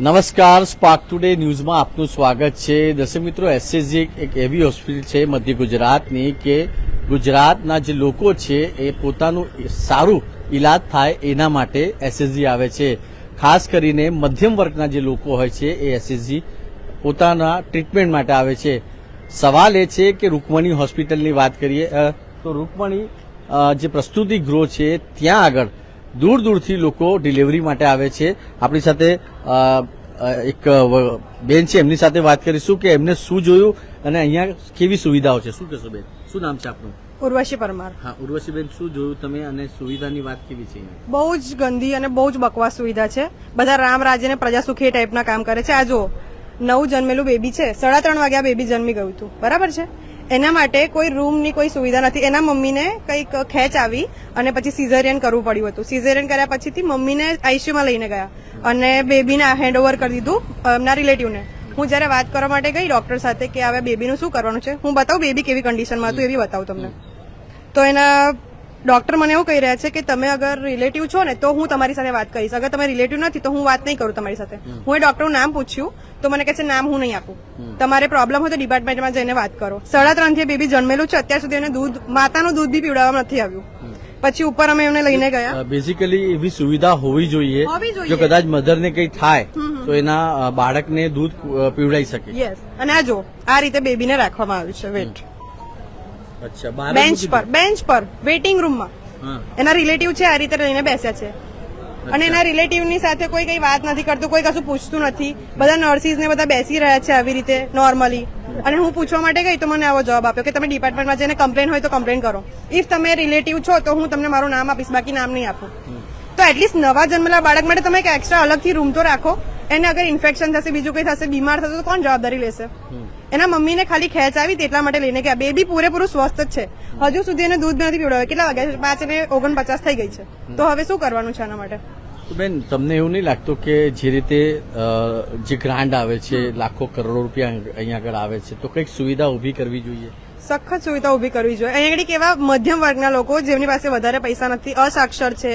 નમસ્કાર, spark today ન્યૂઝમાં આપનું સ્વાગત છે. દર્શક મિત્રો એસએસજી એક એવી હોસ્પિટલ છે, મધ્ય ગુજરાતની, કે ગુજરાતના જે લોકો છે, એ પોતાનું સારું ઈલાજ થાય એના માટે એસએસજી આવે છે. ખાસ કરીને મધ્યમ વર્ગના જે લોકો હોય છે, એ એસએસજી પોતાના ટ્રીટમેન્ટ માટે આવે છે. સવાલ એ છે કે રૂકમણી હોસ્પિટલની વાત કરીએ તો રૂકમણી જે પ્રસ્તુતિ ગૃહ છે, ત્યાં આગળ દૂર દૂરથી લોકો ડિલિવરી માટે આવે છે. આપણી સાથે એક બેન છે એમની સાથે વાત કરીશું કે એમને શું જોયું અને અહીંયા કેવી સુવિધાઓ છે. શું કહેશો બેન? શું નામ છે આપનું? ઉર્વશી પરમાર. હા ઉર્વશીબેન શું જોયું તમે અને સુવિધાની વાત કેવી છે બહુ જ ગંદી અને બહુ જ બકવાસ સુવિધા છે. બધા રામ રાજ્યને પ્રજા સુખી ટાઈપના કામ કરે છે. આ જો નવું જન્મેલું બેબી છે. સાડા ત્રણ વાગ્યા બેબી જન્મી ગયું હતું. બરાબર છે? એના માટે કોઈ રૂમની કોઈ સુવિધા નથી. એના મમ્મીને કંઈક ખેંચ આવી અને પછી સિઝેરિયન કરવું પડ્યું હતું. સિઝેરિયન કર્યા પછીથી મમ્મીને આઈસીયુમાં લઈને ગયા અને બેબીને હેન્ડઓવર કરી દીધું એમના રિલેટિવને. હું જ્યારે વાત કરવા માટે ગઈ ડોક્ટર સાથે કે હવે બેબીનું શું કરવાનું છે? હું બતાવું બેબી કેવી કન્ડિશનમાં હતું એવી બતાવું તમને. તો એના ડોક્ટર મને એવું કહી રહ્યા છે કે તમે અગર રિલેટિવ છો ને તો હું તમારી સાથે વાત કરીશ. અગર તમે રિલેટિવ નથી તો હું વાત નહીં કરું તમારી સાથે. હું એ ડોક્ટરનું નામ પૂછ્યું તો મને કહે છે નામ હું નહીં આપું. તમારે પ્રોબ્લેમ હોય તો ડિપાર્ટમેન્ટમાં જઈને વાત કરો. સાડા ત્રણથી બેબી જન્મેલું છે અત્યાર સુધી એને દૂધ માતાનું દૂધ બી પીવડાવવામાં નથી આવ્યું. પછી ઉપર અમે એમને લઈને ગયા. બેઝિકલી એવી સુવિધા હોવી જોઈએ જો કદાચ મધરને કંઈ થાય તો એના બાળકને દૂધ પીવડાઈ પીવડાવી શકે. યસ અને આ જો આ રીતે બેબીને રાખવામાં આવ્યું છે વેટ. બેન્ચ પર બેન્ચ પર વેઇટિંગ રૂમમાં. એના રિલેટિવ છે આ રીતે લઈને બેસ્યા છે. અને એના રિલેટિવની સાથે કોઈ કઈ વાત નથી કરતું કોઈ કશું પૂછતું નથી. બધા નર્સિસ ને બધા બેસી રહ્યા છે આવી રીતે નોર્મલી અને હું પૂછવા માટે ગઈ તો મને આવો જવાબ આપ્યો કે તમે ડિપાર્ટમેન્ટમાં જઈને કમ્પ્લેન હોય તો કમ્પ્લેન કરો. ઇફ તમે રિલેટિવ છો તો હું તમને મારું નામ આપીશ બાકી નામ નહીં આપું. તો એટલીસ્ટ નવા જન્મેલા બાળક માટે તમે એક એક્સ્ટ્રા અલગથી રૂમ તો રાખો. એને અગર ઇન્ફેક્શન થશે બીજું કંઈ થશે બીમાર થશે તો કોણ જવાબદારી લેશે? એના મમ્મીને ખાલી ખેંચ આવી એટલા માટે લઈને ગયા બેબી પૂરેપૂરું સ્વસ્થ છે. હજુ સુધી એને દૂધ નથી પીવડાવ્યું. કેટલા વાગ્યા પાંચ ને ઓગણપચાસ થઈ ગઈ છે. તો હવે શું કરવાનું છે આના માટે? બેન, તમને એવું નહીં લાગતું કે જે રીતે જે ગ્રાન્ટ આવે છે, લાખો કરોડો રૂપિયા અહીંયા આગળ આવે છે, તો કંઈક સુવિધા ઊભી કરવી જોઈએ? સખત સુવિધા ઊભી કરવી જોઈએ. અહીંયા આગળ કેવા મધ્યમ વર્ગના લોકો જેમની પાસે વધારે પૈસા નથી અસાક્ષર છે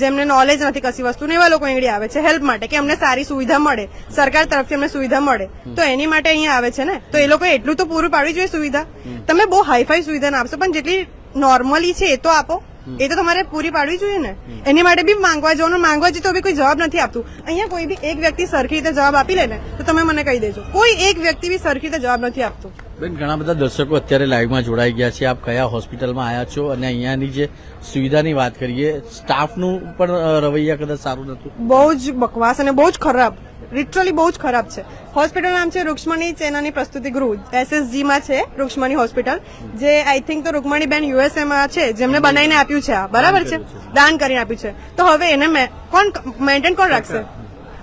જેમને નોલેજ નથી કશી વસ્તુ એવા લોકો અહીંયા આવે છે હેલ્પ માટે કે અમને સારી સુવિધા મળે સરકાર તરફથી અમને સુવિધા મળે. તો એની માટે અહીંયા આવે છે ને? તો એ લોકો એટલું તો પૂરું પાડવી જોઈએ સુવિધા. તમે બહુ હાઈફાઈ સુવિધા ના આપશો પણ જેટલી નોર્મલી છે એ તો આપો. એ તો તમારે પૂરી પાડવી જોઈએ ને? એની માટે બી માંગવા જવાનું માંગવા જઈએ તો બી કોઈ જવાબ નથી આપતું. અહીંયા કોઈ બી એક વ્યક્તિ સરખી રીતે જવાબ આપી લે ને તો તમે મને કહી દેજો. કોઈ એક વ્યક્તિ બી સરખી રીતે જવાબ નથી આપતું. બેન ઘણા બધા દર્શકો અત્યારે લાઈવમાં જોડાઈ ગયા છે. આપ કયા હોસ્પિટલમાં આવ્યા છો? અને અહીંયાની જે સુવિધાની વાત કરીએ સ્ટાફનું પણ રવૈયા કદાચ સારું નતું બહુ જ બકવાસ અને બહુ જ ખરાબ. લિટરલી બહુ જ ખરાબ છે. હોસ્પિટલ નામ છે રૂક્ષ્મણી સેનાની પ્રસ્તુતિ ગૃહ. એસએસજીમાં છે રૂક્ષ્મણી હોસ્પિટલ જે આઈ થિંક તો રૂકમણી બેન યુએસએમાં છે જેમને બનાવીને આપ્યું છે. આ બરાબર છે? દાન કરીને આપ્યું છે. તો હવે એને કોણ મેન્ટેન કોણ રાખશે?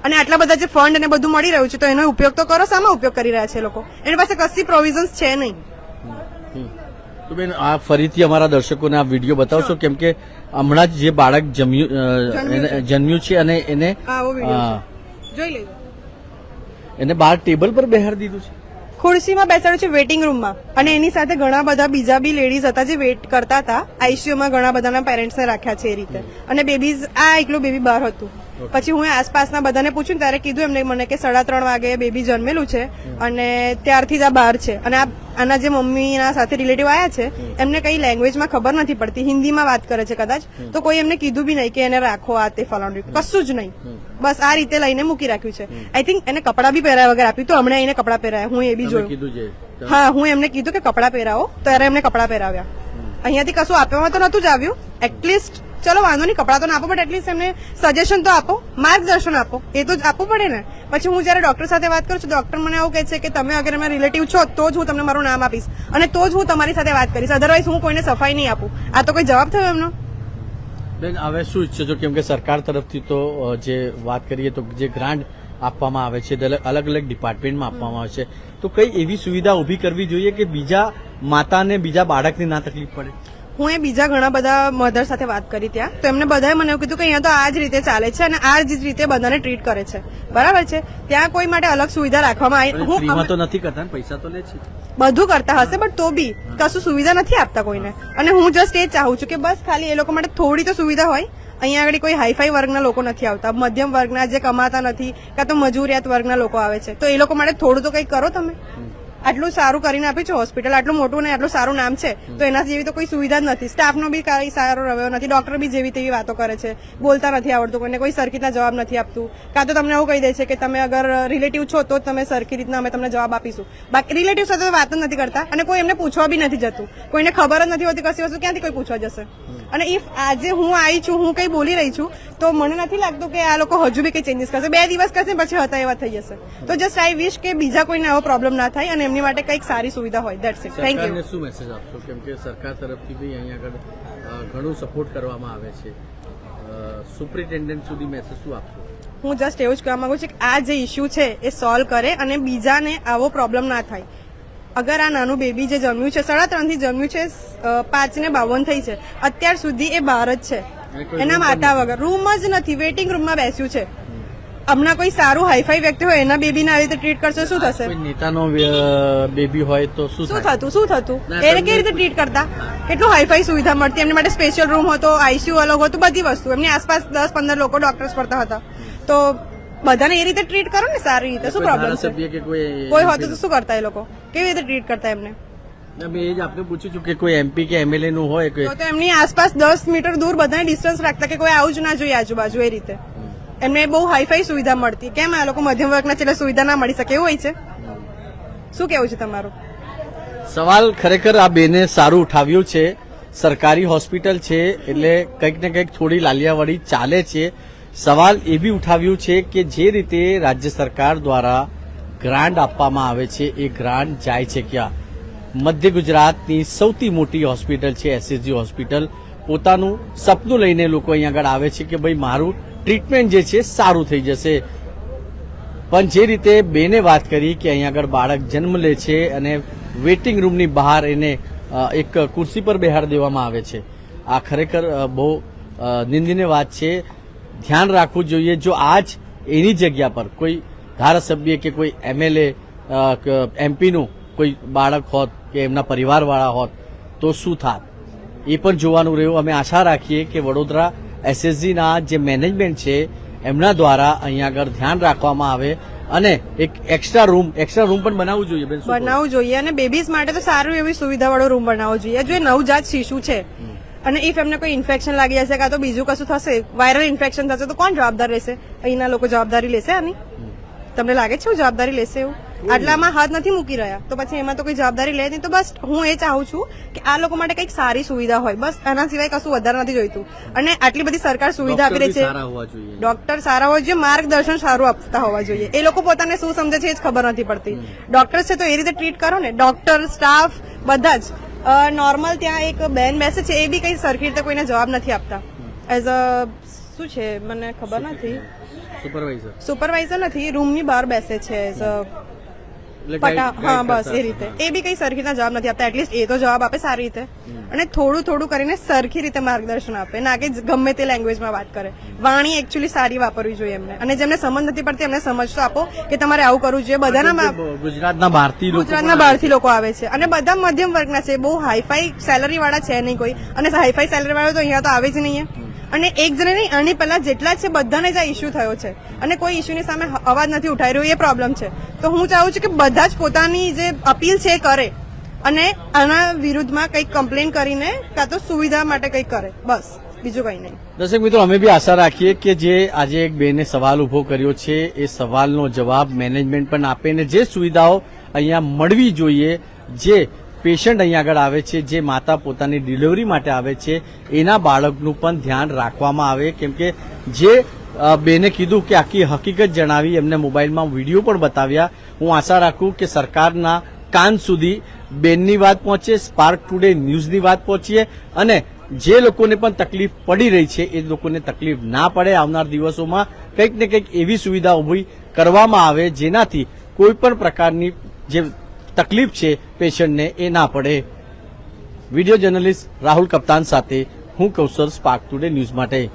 અને આટલા બધા જે ફંડ અને બધું મળી રહ્યું છે તો એનો ઉપયોગ તો કરો સામા ઉપયોગ કરી રહ્યા છે લોકો. એની પાસે કશી પ્રોવિઝન્સ છે નહીં. તો બેન આ ફરીથી અમારા દર્શકોને આ વીડિયો બતાવશો કેમ કે હમણાં જ જે બાળક જમ્યું જન્મ્યું છે. અને એને જોઈ લેજો એને બહાર ટેબલ પર બેહાડી દીધું છે. ખુરશીમાં બેસાડ્યું છે વેટિંગ રૂમમાં. અને એની સાથે ઘણા બધા બીજા બી લેડીઝ હતા જે વેટ કરતા હતા. આઈસીયુમાં ઘણા બધાના પેરેન્ટ્સને રાખ્યા છે એ રીતે. અને બેબીઝ આ એકલું બેબી બહાર હતું. પછી હું આસપાસના બધાને પૂછ્યું ત્યારે કીધું એમને મને કે સાડા ત્રણ વાગે બેબી જન્મેલું છે અને ત્યારથી જ આ બહાર છે. અને આ આના જે મમ્મીના સાથે રિલેટિવ આવ્યા છે એમને કઈ લેંગ્વેજમાં ખબર નથી પડતી. હિન્દીમાં વાત કરે છે કદાચ. તો કોઈ એમને કીધું બી નહીં કે એને રાખો આ તે ફલાણું કશું જ નહીં. બસ આ રીતે લઈને મૂકી રાખ્યું છે. આઈ થિંક એને કપડાં બી પહેરાયા વગર આપ્યું. તો હમણાં એને કપડાં પહેરાયા. હું એ બી જોયું. હા હું એમને કીધું કે કપડાં પહેરાવો. ત્યારે એમને કપડાં પહેરાવ્યા. અહીંયાથી કશું આપવામાં તો નતું જ આવ્યું. એટલીસ્ટ ચલો, વાંધો નહીં, કપડાં તો ના આપો બટ એટલીસ્ટ એમને સજેશન તો આપો, માર્ગદર્શન આપો. એ તો જ આપવું પડે ને. પછી હું જયારે ડોક્ટર સાથે વાત કરું છું ડોક્ટર મને એવું કહે છે કે તમે અગર અમે રિલેટિવ છો, તો જ હું તમને મારું નામ આપીશ. અને તો જ હું તમારી સાથે વાત કરીશ. અધરવાઇઝ હું કોઈને સફાઈ નહીં આપું. આ તો કોઈ જવાબ થયો એમનો? બેન, હવે શું ઈચ્છો છો? કેમ કે સરકાર તરફથી તો જે વાત કરીએ તો જે ગ્રાન્ટ આપવામાં આવે છે અલગ અલગ ડિપાર્ટમેન્ટમાં આપવામાં આવે છે. તો કઈ એવી સુવિધા ઊભી કરવી જોઈએ કે બીજા માતાને, બીજા બાળકને ના તકલીફ પડે? હું એ બીજા ઘણા બધા મધર સાથે વાત કરી ત્યાં. તો એમને બધાએ મને એવું કીધું કે અહીંયા તો આ જ રીતે ચાલે છે અને આ જ રીતે બધાને ટ્રીટ કરે છે. બરાબર છે? ત્યાં કોઈ માટે અલગ સુવિધા રાખવામાં આવી હું તો નથી કરતા પૈસા તો લે છે. બધું કરતા હશે બટ તો બી કશું સુવિધા નથી આપતા કોઈને. અને હું જસ્ટ એ ચાહું છું કે બસ ખાલી એ લોકો માટે થોડી તો સુવિધા હોય. અહીંયા આગળ કોઈ હાઈફાઈ વર્ગના લોકો નથી આવતા મધ્યમ વર્ગના જે કમાતા નથી કાં તો મજૂરિયાત વર્ગના લોકો આવે છે. તો એ લોકો માટે થોડું તો કંઈક કરો તમે. આટલું સારું કરીને આપ્યું છે હોસ્પિટલ આટલું મોટું ને આટલું સારું નામ છે, તો એના જેવી તો કોઈ સુવિધા જ નથી. સ્ટાફનો બી કઈ સારો રહ્યો નથી ડોક્ટર બી જેવી તેવી વાતો કરે છે, બોલતા નથી આવડતું, કોઈને કોઈ સરખી રીતના જવાબ નથી આપતું. કાં તો તમને એવું કહી દે છે કે તમે અગર રિલેટિવ છો તો તમે સરખી રીતના અમે તમને જવાબ આપીશું. બાકી રિલેટિવ સાથે વાત જ નથી કરતા અને કોઈ એમને પૂછવા બી નથી જતું. કોઈને ખબર જ નથી હોતી કશી વસ્તુ, ક્યાંથી કોઈ પૂછવા જશે? અને ઇફ આજે હું આવી છું હું કઈ બોલી રહી છું તો મને નથી લાગતું કે આ લોકો હજુ બી કઈ ચેન્જીસ કરશે. બે દિવસ કરશે પછી હતા એવા થઈ જશે. તો જસ્ટ આઈ વિશ કે બીજા કોઈને આવો પ્રોબ્લેમ ના થાય અને એમની માટે કંઈક સારી સુવિધા હોય. દેટ્સ ઇટ થેન્ક યુ શું મેસેજ આપશો? કેમ કે સરકાર તરફથી બી અહીંયા આગળ ઘણું સપોર્ટ કરવામાં આવે છે. સુપ્રિન્ટેન્ડન્ટ સુધી મેસેજ શું આપશો? હું જસ્ટ એવું જ કહેવા માંગુ છું કે આ જે ઇસ્યુ છે એ સોલ્વ કરે અને બીજાને આવો પ્રોબ્લેમ ના થાય. અગર આ નાનું બેબી જે જમ્યું છે સાડા ત્રણથી જમ્યું છે પાંચ ને બાવન થઈ છે. અત્યાર સુધી એ બહાર જ છે. એના માતા વગર. રૂમ જ નથી વેઇટિંગ રૂમમાં બેસ્યું છે. હમણાં કોઈ સારું હાઈફાઈ વ્યક્તિ હોય એના બેબીને આવી રીતે ટ્રીટ કરશો શું થશે? નેતાનો બેબી હોય તો શું શું થતું શું થતું? એને કેવી રીતે ટ્રીટ કરતા? કેટલું હાઈફાઈ સુવિધા મળતી? એમની માટે સ્પેશિયલ રૂમ હતો આઈસીયુ અલગ હતું બધી વસ્તુ. એમની આસપાસ દસ પંદર લોકો ડોક્ટર્સ પડતા હતા. તો બધાને એ રીતે ટ્રીટ કરો ને સારી રીતે. શું પ્રોબ્લેમ છે? કોઈ હોતું તો શું કરતા એ લોકો? કેવી રીતે ટ્રીટ કરતા એમને? મેં એ જ આપને પૂછ્યું છું કે કોઈ એમપી કે એમએલએ નું હોય કોઈ તો તો એમની આસપાસ દસ મીટર દૂર બધાને ડિસ્ટન્સ રાખતા કે કોઈ આવું જ ના જોઈએ આજુબાજુ એ રીતે? એમને બહુ હાઈફાઈ સુવિધા મળતી. કેમ આ લોકો મધ્યમ વર્ગના છેલ્લે સુવિધા ના મળી શકે એવું હોય છે? શું કેવું છે તમારું? સવાલ ખરેખર આ બેને સારું ઉઠાવ્યું છે. સરકારી હોસ્પિટલ છે એટલે કંઈક ને કંઈક થોડી લાલિયાવાડી ચાલે છે. સવાલ એ બી ઉઠાવ્યું છે કે જે રીતે રાજ્ય સરકાર દ્વારા ગ્રાન્ટ આપવામાં આવે છે એ ગ્રાન્ટ જાય છે ક્યાં? મધ્ય ગુજરાતની સૌથી મોટી હોસ્પિટલ છે એસએસજી હોસ્પિટલ. પોતાનું સપનું લઈને લોકો અહીં આગળ આવે છે કે ભાઈ મારું ટ્રીટમેન્ટ જે છે સારું થઈ જશે. પણ જે રીતે બેને વાત કરી કે અહીં આગળ બાળક જન્મ લે છે અને વેઇટિંગ રૂમની બહાર એને એક ખુરશી પર બેહાડ દેવામાં આવે છે. આ ખરેખર બહુ અ, નિંદનીય વાત છે. ધ્યાન રાખવું જોઈએ જો આજ એની જગ્યા પર કોઈ ધારાસભ્ય કે કોઈ એમએલએ એમપીનું કોઈ બાળક હોત કે એમના પરિવારવાળા હોત તો શું થાત? એ પણ જોવાનું રહ્યું. અમે આશા રાખીએ કે વડોદરા એસએસજીના જે મેનેજમેન્ટ છે એમના દ્વારા અહીંયા આગળ ધ્યાન રાખવામાં આવે અને એક એક્સ્ટ્રા રૂમ એક્સ્ટ્રા રૂમ પણ બનાવવું જોઈએ બેન બનાવવું જોઈએ અને બેબીઝ માટે તો સારું એવી સુવિધાવાળો રૂમ બનાવવો જોઈએ. જો એ નવજાત શિશુ છે અને ઇફ એમને કોઈ ઇન્ફેક્શન લાગી જશે કાં તો બીજું કશું થશે વાયરલ ઇન્ફેક્શન થશે તો કોણ જવાબદાર રહેશે? અહીંના લોકો જવાબદારી લેશે આની? તમને લાગે છે હું જવાબદારી લેશે એવું? આટલામાં હાથ નથી મૂકી રહ્યા. તો પછી એમાં તો કોઈ જવાબદારી લે નહીં. તો બસ હું એ ચાહું છું કે આ લોકો માટે કંઈક સારી સુવિધા હોય. બસ એના સિવાય કશું વધારે નથી જોઈતું. અને આટલી બધી સરકાર સુવિધા આપી રહી છે. ડોક્ટર સારા હોવા જોઈએ માર્ગદર્શન સારું આપતા હોવા જોઈએ. એ લોકો પોતાને શું સમજે છે એ જ ખબર નથી પડતી. ડોક્ટર છે તો એ રીતે ટ્રીટ કરો ને. ડોક્ટર સ્ટાફ બધા જ. નોર્મલ ત્યાં એક બેન બેસે છે એ બી કઈ સરખી રીતે કોઈને જવાબ નથી આપતા. એઝ અ શું છે? મને ખબર નથી. સુપરવાઇઝર સુપરવાઇઝર નથી રૂમની બહાર બેસે છે પટા હા બસ એ રીતે. એ બી કઈ સરખી રીતના જવાબ નથી આપતા એટલીસ્ટ એ તો જવાબ આપે સારી રીતે. અને થોડું થોડું કરીને સરખી રીતે માર્ગદર્શન આપે ના કે ગમે તે લેંગ્વેજમાં વાત કરે. વાણી એકચ્યુઅલી સારી વાપરવી જોઈએ એમને. અને જેમને સમજ નથી પડતી એમને સમજ તો આપો કે તમારે આવું કરવું જોઈએ. બધાના ગુજરાતના બહારથી ગુજરાતના બહારથી લોકો આવે છે. અને બધા મધ્યમ વર્ગના છે બહુ હાઈફાઈ સેલરી વાળા છે નહીં કોઈ. અને હાઈફાઈ સેલરી વાળા તો અહીંયા તો આવે જ નહીં અને એક જણે નહીં આની પહેલાં જેટલા છે, બધાને જ આ ઇસ્યુ થયો છે. અને કોઈ ઇસ્યુની સામે અવાજ નથી ઉઠાઈ રહ્યો, એ પ્રોબ્લેમ છે. તો હું ચાહું છું કે બધા જ પોતાની જે અપીલ છે એ કરે. અને આના વિરુદ્ધમાં કંઈક કમ્પ્લેન કરીને કાં તો સુવિધા માટે કંઈક કરે. બસ. બીજું કંઈ નહીં. દર્શક મિત્રો, અમે બી આશા રાખીએ કે જે આજે એક બેને સવાલ ઊભો કર્યો છે, એ સવાલનો જવાબ મેનેજમેન્ટ પણ આપે ને જે સુવિધાઓ અહીંયા મળવી જોઈએ, જે પેશન્ટ અહીંયા આગળ આવે છે, જે માતા પોતાની ડિલિવરી માટે આવે છે, એના બાળકનું પણ ધ્યાન રાખવામાં આવે. કેમ કે જે બેને કીધું કે આખી હકીકત જણાવી, એમને મોબાઈલમાં વીડિયો પણ બતાવ્યા. હું આશા રાખું કે સરકારના કાન સુધી બેનની વાત પહોંચે સ્પાર્ક ટુડે ન્યૂઝની વાત પહોંચીએ, અને જે લોકોને પણ તકલીફ પડી રહી છે, એ લોકોને તકલીફ ના પડે. આવનાર દિવસોમાં કંઈક ને કંઈક એવી સુવિધા ઊભી કરવામાં આવે, જેનાથી કોઈ પણ પ્રકારની જે તકલીફ છે પેશન્ટને એ ના પડે. વીડિયો જર્નલિસ્ટ રાહુલ કપ્તાન સાથે હું કૌશલ સ્પાર્ક ટુડે ન્યૂઝ માટે.